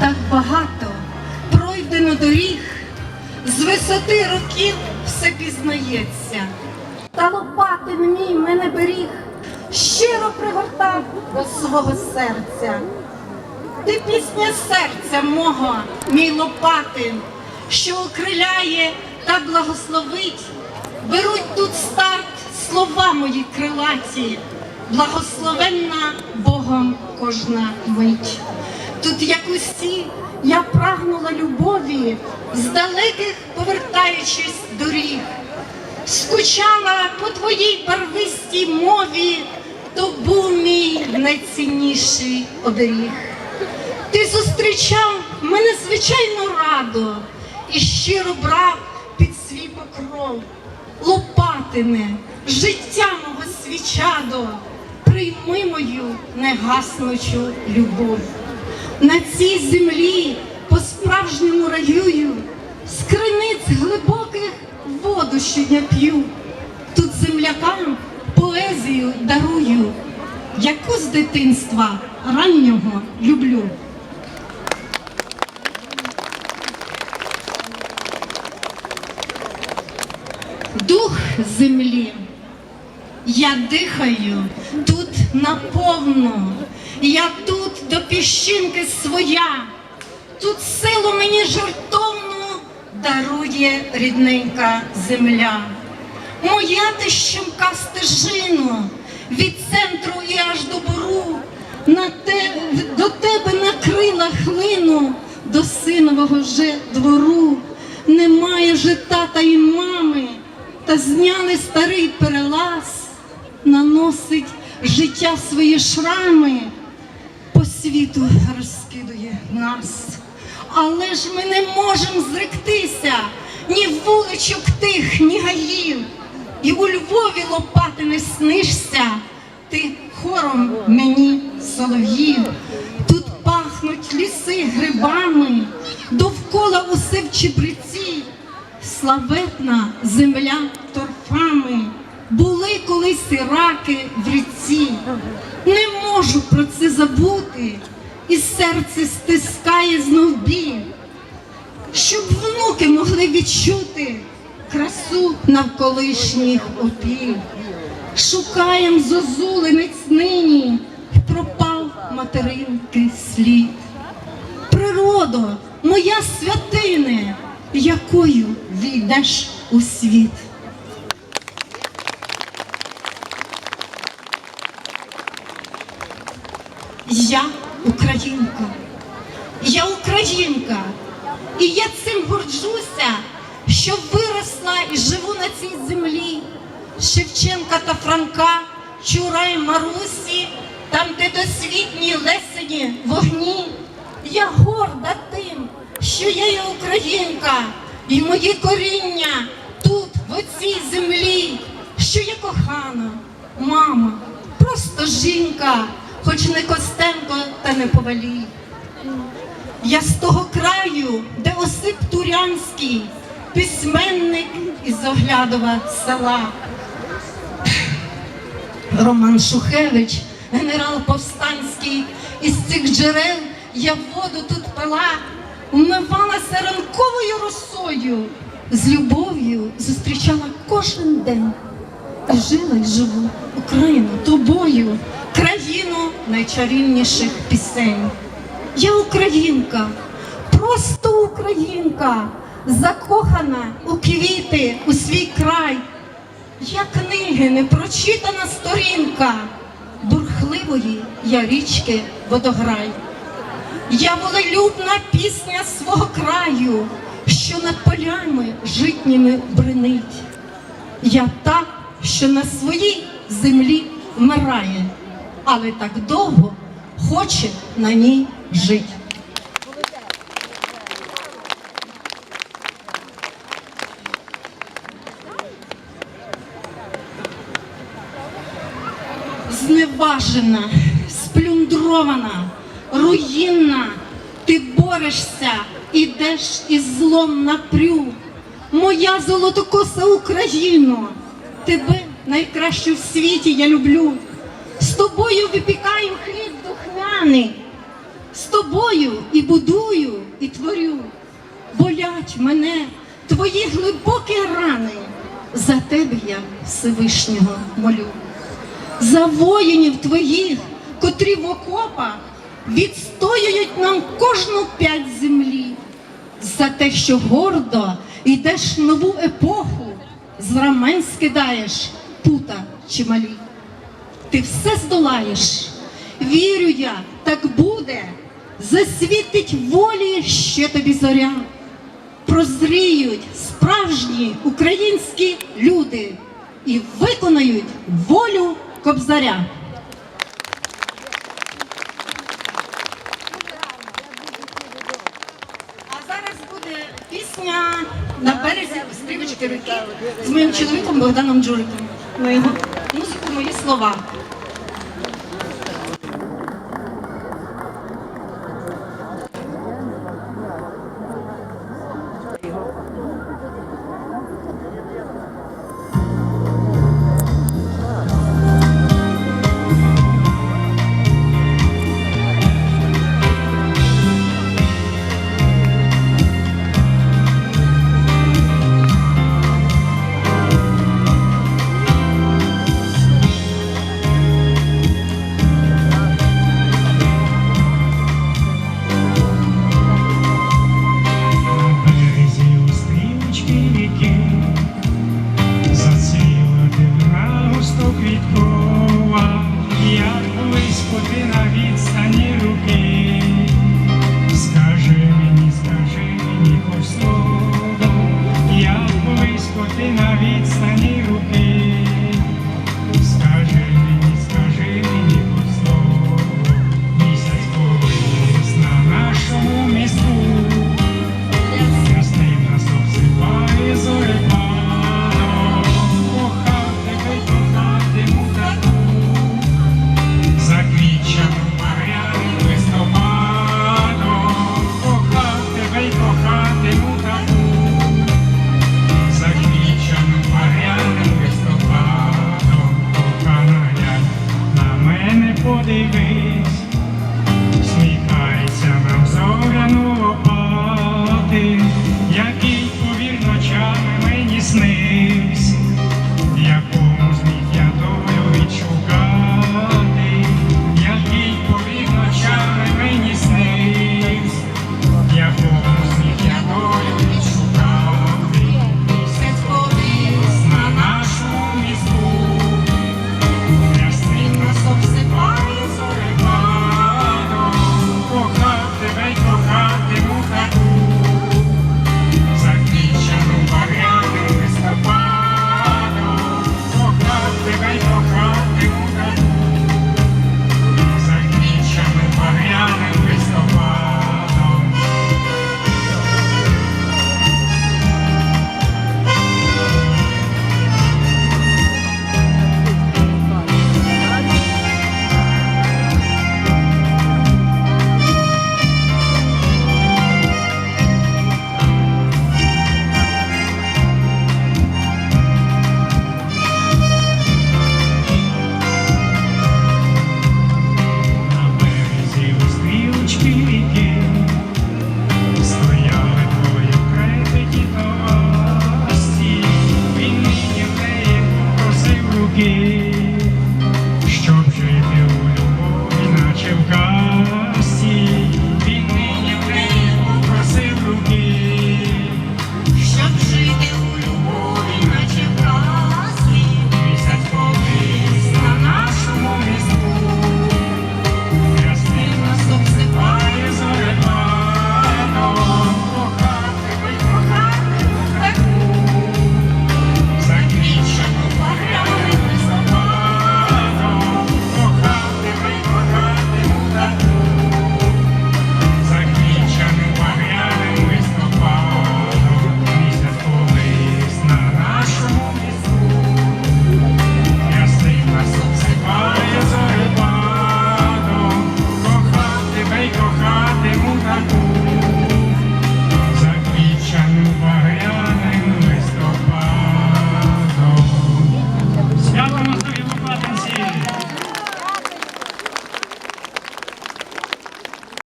Так багато пройдено доріг, з висоти років все пізнається. Та лопатин мій мене беріг, щиро пригортав до свого серця. Ти пісня серця мого, мій лопатин, що окриляє та благословить. Беруть тут старт слова мої крилаті, благословенна Богом кожна мить. Тут, як усі, я прагнула любові, з далеких повертаючись доріг. Скучала по твоїй барвистій мові, то був мій найцінніший оберіг. Ти зустрічав мене звичайно радо і щиро брав під свій покров. Лопатине, життя мого свічадо, прийми мою негаснучу любов. На цій землі по-справжньому раюю, з криниць глибоких воду щодня п'ю. Тут землякам поезію дарую, яку з дитинства раннього люблю. Дух землі. Я дихаю тут наповну, я тут до піщинки своя, тут силу мені жартовну дарує рідненька земля. Моя ти стежину від центру і аж до бору, на те, до тебе накрила хлину до синового же двору. Немає же тата і мами, та зняли старий перелаз, наносить життя свої шрами, світу розкидує нас. Але ж ми не можемо зректися ні вуличок тих, ні гаїв. І у Львові лопати не снишся, ти хором мені солов'їв. Тут пахнуть ліси грибами, довкола усе в чебриці, славетна земля торфами, були колись раки в ріці. Не можу про це забути, і серце стискає знов біль щоб внуки могли відчути красу навколишніх опіль. Шукаєм зозулинець нині, пропав материнки слід. Природо, моя святине, якою війдеш у світ. Я українка. Я українка, і я цим горджуся, що виросла і живу на цій землі. Шевченка та Франка, Чурай Марусі, там, де досвітні лесені вогні. Я горда тим, що я є українка, і мої коріння тут, в оцій землі, що я кохана, мама, просто жінка, хоч не Костенко та не повалій. Я з того краю, де Осип Турянський, письменник із Оглядова села. Роман Шухевич, генерал Повстанський, із цих джерел я воду тут пила, вмивалася ранковою росою, з любов'ю зустрічала кожен день. І жила й живу Україну тобою, країну найчарівніших пісень. Я українка, просто українка, закохана у квіти, у свій край. Я книги, непрочитана сторінка, бурхливої я річки водограй. Я волелюбна пісня свого краю, що над полями житніми бренить. Я та, що на своїй землі вмирає, але так довго хоче на ній жити. Зневажена, сплюндрована, руїнна, ти борешся, ідеш із злом напрю. Моя золотокоса Україно, тебе найкраще в світі я люблю. з тобою випікаю хліб духмяний, з тобою і будую, і творю. Болять мене твої глибокі рани. За тебе я Всевишнього молю. За воїнів твоїх, котрі в окопах відстоюють нам кожну п'ять землі. За те, що гордо йдеш нову епоху, з рамен скидаєш пута чималі. Ти все здолаєш. Вірю я, так буде. Засвітить волі ще тобі зоря. Прозріють справжні українські люди і виконають волю кобзаря. А зараз буде пісня на березі стрівочки ріки з моїм чоловіком Богданом Джуриком. На його музику мої слова. they rain.